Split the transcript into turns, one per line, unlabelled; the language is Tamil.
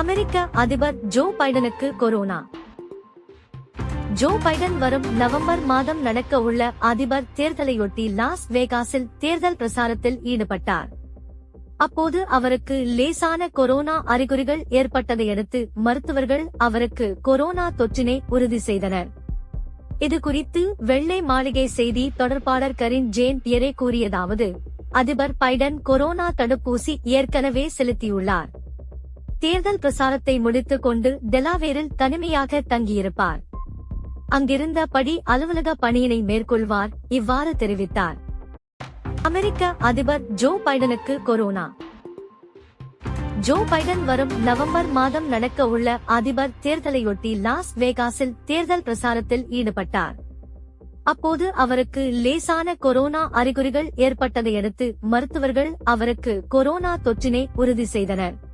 அமெரிக்க அதிபர் ஜோ பைடனுக்கு கொரோனா. ஜோ பைடன் வரும் நவம்பர் மாதம் நடக்க உள்ள அதிபர் தேர்தலையொட்டி லாஸ் வேகாஸில் தேர்தல் பிரசாரத்தில் ஈடுபட்டார். அப்போது அவருக்கு லேசான கொரோனா அறிகுறிகள் ஏற்பட்டதையடுத்து மருத்துவர்கள் அவருக்கு கொரோனா தொற்றினை உறுதி செய்தனர். இது குறித்து வெள்ளை மாளிகை செய்தி தொடர்பாளர் கரின் ஜேன் பியரே கூறியதாவது அதிபர் பைடன் கொரோனா தடுப்பூசி ஏற்கனவே செலுத்தியுள்ளார். தேர்தல் பிரசாரத்தை முடித்துக் கொண்டு டெலாவேரில் தனிமையாக தங்கியிருப்பார். அங்கிருந்த படி அலுவலக பணியினை மேற்கொள்வார் இவ்வாறு தெரிவித்தார். அமெரிக்க அதிபர் ஜோ பைடனுக்கு கொரோனா. ஜோ பைடன் வரும் நவம்பர் மாதம் நடக்க உள்ள அதிபர் தேர்தலையொட்டி லாஸ் வேகாஸில் தேர்தல் பிரசாரத்தில் ஈடுபட்டார். அப்போது அவருக்கு லேசான கொரோனா அறிகுறிகள் ஏற்பட்டதையடுத்து மருத்துவர்கள் அவருக்கு கொரோனா தொற்றினை உறுதி செய்தனர்.